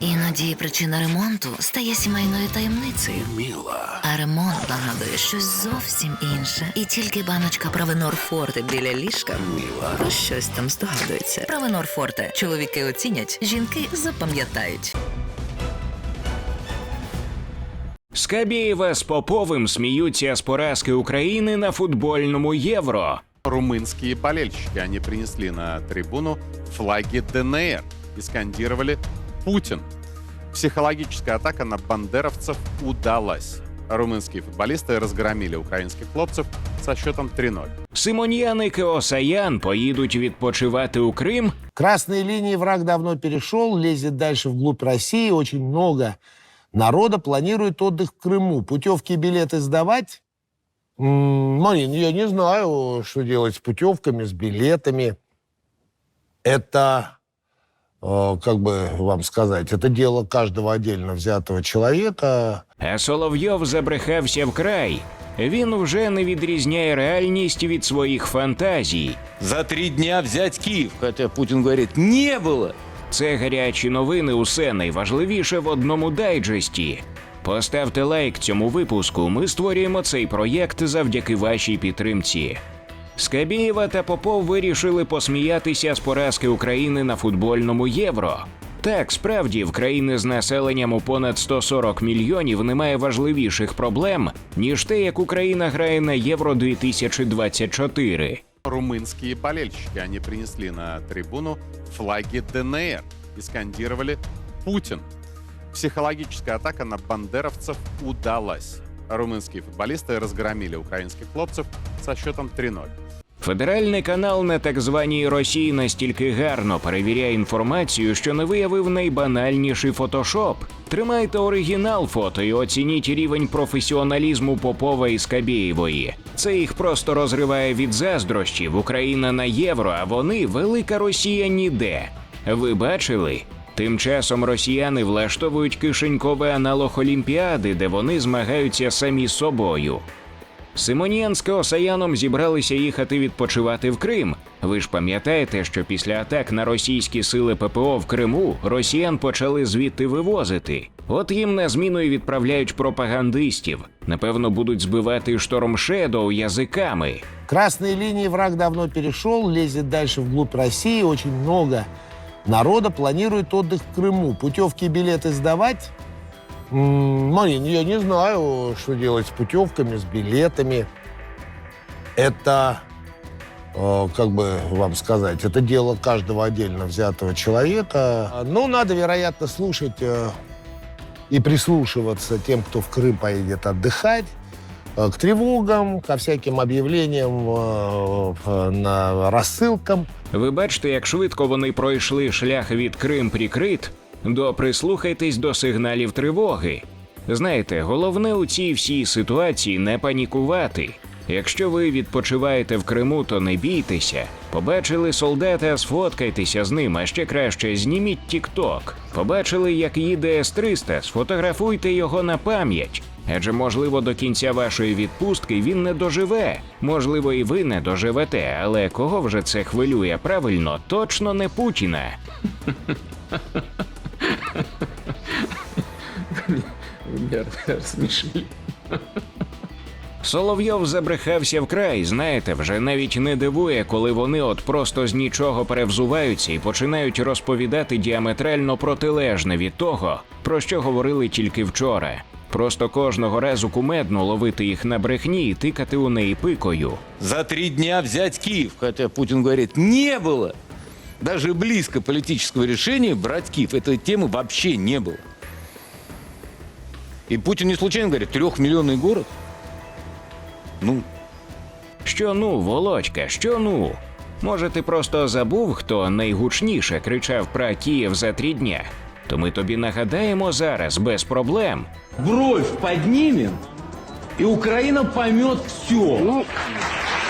Іноді причина ремонту стає сімейною таємницею. Міла. А ремонт нагадує щось зовсім інше. І тільки баночка Правенор Форте біля ліжка Міла. про щось там здогадується. Правенор Форте. Чоловіки оцінять, жінки запам'ятають. Скабєєва з Поповим сміються з поразки України на футбольному євро. Румынские болельщики. Они принесли на трибуну флаги ДНР и скандировали «Путин». Психологическая атака на бандеровцев удалась. Румынские футболисты разгромили украинских хлопцев со счетом 3-0. Симоньяник і Осаян поїдуть відпочивати у Крим. Красные линии враг давно перешел, лезет дальше вглубь России. Очень много народа планирует отдых в Крыму. Путевки и билеты сдавать? М, Марин, я не знаю, что делать с путевками, с билетами. Это, э, как бы вам сказать, это дело каждого отдельно взятого человека. А Соловйов забрехався вкрай. Він вже не відрізняє реальність від своїх фантазій. За три дня взять Киев, хотя Путин говорит, не было. Це гарячі новини. Усе найважливіше в одному дайджесті. Поставте лайк цьому випуску. Ми створюємо цей проєкт завдяки вашій підтримці. Скабєєва та Попов вирішили посміятися з поразки України на футбольному євро. Так, справді, в країни з населенням у понад 140 мільйонів немає важливіших проблем, ніж те, як Україна грає на Євро 2024. Румынские болельщики. Они принесли на трибуну флаги ДНР и скандировали «Путин». Психологическая атака на бандеровцев удалась. Румынские футболисты разгромили украинских хлопцев со счетом 3-0. Федеральний канал на так званій Росії настільки гарно перевіряє інформацію, що не виявив найбанальніший фотошоп. Тримайте оригінал фото і оцініть рівень професіоналізму Попова і Скабєєвої. Це їх просто розриває від заздрощів. Україна на євро, а вони велика Росія ніде. Ви бачили? Тим часом росіяни влаштовують кишеньковий аналог Олімпіади, де вони змагаються самі собою. Симоніян з Кеосаяном зібралися їхати відпочивати в Крим. Ви ж пам'ятаєте, що після атак на російські сили ППО в Криму росіян почали звідти вивозити. От їм на зміну й відправляють пропагандистів. Напевно, будуть збивати шторм Шедоу язиками. Красные линии враг давно перешел, лезет дальше вглубь России. Очень много народа планирует отдых в Крыму. Путевки и билеты сдавать? М, Марин, я не знаю, что делать с путевками, с билетами. Это, э, как бы вам сказать, это дело каждого отдельно взятого человека. Ну, надо, вероятно, слушать э, и прислушиваться тем, кто в Крым поедет отдыхать к тревогам, ко всяким объявлениям э, э, на рассылкам. Ви бачите, як швидко вони пройшли шлях від Крим прикрит до прислухайтесь до сигналів тривоги. Знаєте, головне у цій всій ситуації не панікувати. Якщо ви відпочиваєте в Криму, то не бійтеся. Побачили солдата, сфоткайтеся з ним, а ще краще зніміть тік-ток. Побачили, як їде С-300, сфотографуйте його на пам'ять. Адже, можливо, до кінця вашої відпустки він не доживе. Можливо, і ви не доживете, але кого вже це хвилює правильно, точно не Путіна. Соловйов забрехався вкрай, знаєте, вже навіть не дивує, коли вони от просто з нічого перевзуваються і починають розповідати діаметрально протилежне від того, про що говорили тільки вчора. Просто кожного разу кумедно ловити їх на брехні і тикати у неї пикою. За три дня взять Киев, хотя Путин говорит, не было. Даже близко политического решения брать Киев. Этой темы вообще не было. И Путин не случайно говорит, трехмиллионный город. Ну, Що ну, Володька, що ну? Може, ти просто забув, хто найгучніше кричав про Київ за три дня? То ми тобі нагадаємо зараз без проблем. бровь піднімемо, і Україна поймет все.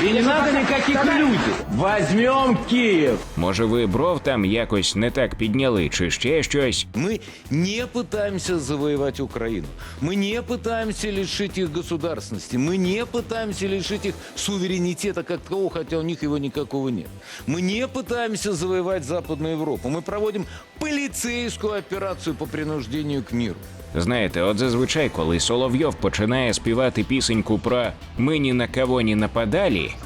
И не надо никаких иллюзий. Возьмем Киев. Може, ви бров там якось не так підняли, чи ще щось? Мы не пытаемся завоевать Украину. Мы не пытаемся лишить их государственности. Мы не пытаемся лишить их суверенитета как такового, хотя у них его никакого нет. Мы не пытаемся завоевать Западную Европу. Мы проводим полицейскую операцию по принуждению к миру. Знаєте, от зазвичай, коли Соловйов починає співати пісеньку про «Ми ні на кого не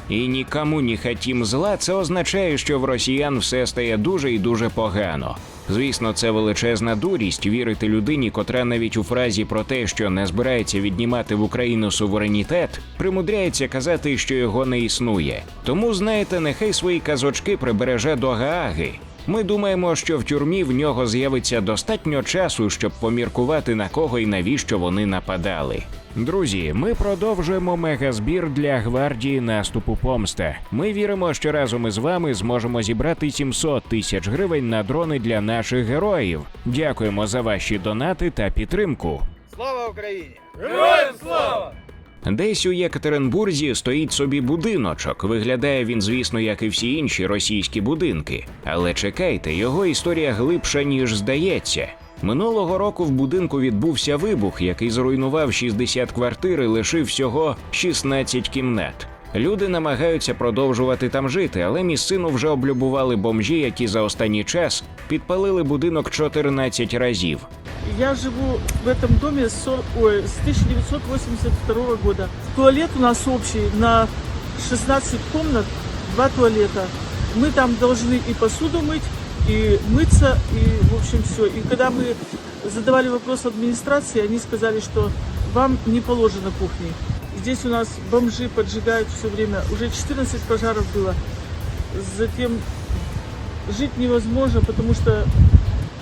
і нікому не хотім зла, це означає, що в росіян все стає дуже і дуже погано. Звісно, це величезна дурість вірити людині, котра навіть у фразі про те, що не збирається віднімати в Україну суверенітет, примудряється казати, що його не існує. Тому, знаєте, нехай свої казочки прибереже до Гааги. Ми думаємо, що в тюрмі в нього з'явиться достатньо часу, щоб поміркувати на кого і навіщо вони нападали. Друзі, ми продовжуємо мегазбір для гвардії наступу помста. Ми віримо, що разом із вами зможемо зібрати 700 тисяч гривень на дрони для наших героїв. Дякуємо за ваші донати та підтримку. Слава Україні! Десь у Єкатеринбурзі стоїть собі будиночок. Виглядає він, звісно, як і всі інші російські будинки. Але чекайте, його історія глибша, ніж здається. Минулого року в будинку відбувся вибух, який зруйнував 60 квартир і лишив всього 16 кімнат. Люди намагаються продовжувати там жити, але місцину вже облюбували бомжі, які за останній час підпалили будинок 14 разів. Я живу в этом доме с, ой, с 1982 года. Туалет у нас общий на 16 комнат, два туалета. Мы там должны и посуду мыть, и мыться, и в общем все. И когда мы задавали вопрос администрации, они сказали, что вам не положено кухни. Здесь у нас бомжи поджигают все время. Уже 14 пожаров было. Затем жить невозможно, потому что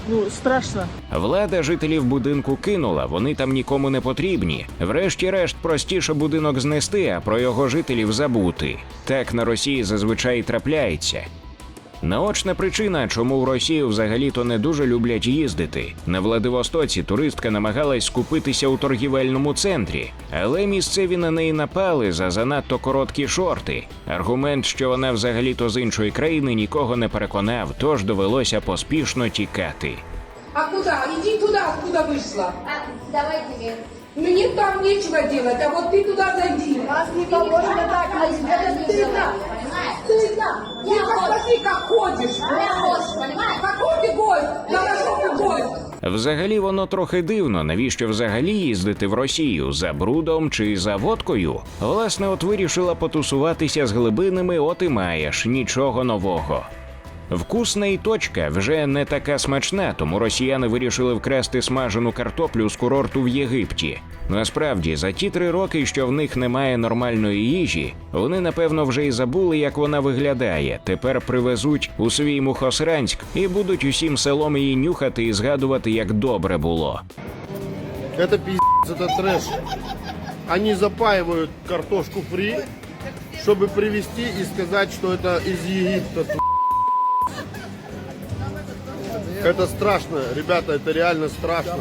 ну, страшно. Влада жителів будинку кинула, вони там нікому не потрібні. Врешті-решт простіше будинок знести, а про його жителів забути. Так на Росії зазвичай трапляється. Наочна причина, чому в Росію взагалі-то не дуже люблять їздити. На Владивостоці туристка намагалась скупитися у торгівельному центрі, але місцеві на неї напали за занадто короткі шорти. Аргумент, що вона взагалі-то з іншої країни, нікого не переконав, тож довелося поспішно тікати. А куда? Иди туда, откуда вышла. Давайте мне. Мне там нечего делать, а вот ты туда зайди. Вас не положено так, а Это стыдно. Стыдно. Ты посмотри, как ходишь. понимаешь? Какой ты гость? Хорошо ты гость. Взагалі воно трохи дивно, навіщо взагалі їздити в Росію за брудом чи за водкою. Власне, от вирішила потусуватися з глибинами, от і маєш нічого нового. Вкусна і точка вже не така смачна, тому росіяни вирішили вкрасти смажену картоплю з курорту в Єгипті. Насправді, за ті три роки, що в них немає нормальної їжі, вони напевно вже й забули, як вона виглядає. Тепер привезуть у свій Мухосранськ і будуть усім селом її нюхати і згадувати, як добре було. Это пиздец, это трэш. Они запаивают картошку фри, чтобы привезти и сказать, что это из Египта. Это страшно, ребята, это реально страшно.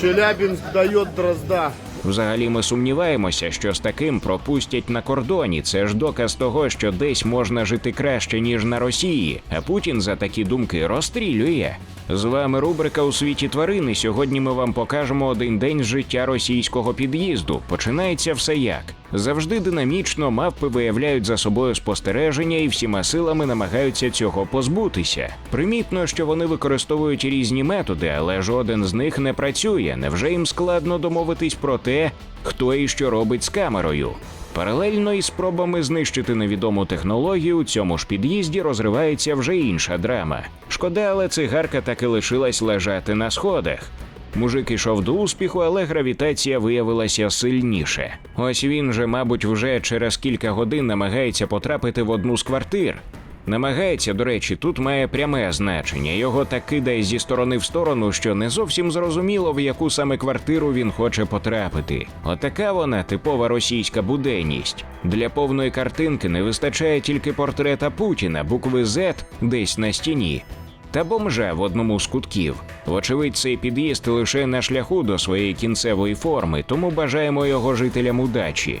Челябинск дает дрозда. Взагалі, ми сумніваємося, що з таким пропустять на кордоні. Це ж доказ того, що десь можна жити краще ніж на Росії. А Путін за такі думки розстрілює. З вами рубрика у світі тварини. Сьогодні ми вам покажемо один день з життя російського під'їзду. Починається все як. Завжди динамічно мавпи виявляють за собою спостереження і всіма силами намагаються цього позбутися. Примітно, що вони використовують різні методи, але жоден з них не працює. Невже їм складно домовитись про те, хто і що робить з камерою? Паралельно із спробами знищити невідому технологію у цьому ж під'їзді розривається вже інша драма. Шкода, але цигарка таки лишилась лежати на сходах. Мужик ішов до успіху, але гравітація виявилася сильніше. Ось він же, мабуть, вже через кілька годин намагається потрапити в одну з квартир. Намагається, до речі, тут має пряме значення. Його так кидає зі сторони в сторону, що не зовсім зрозуміло, в яку саме квартиру він хоче потрапити. Отака вона типова російська буденність. Для повної картинки не вистачає тільки портрета Путіна, букви Z десь на стіні. Та бомжа в одному з кутків. Вочевидь, цей під'їзд лише на шляху до своєї кінцевої форми, тому бажаємо його жителям удачі.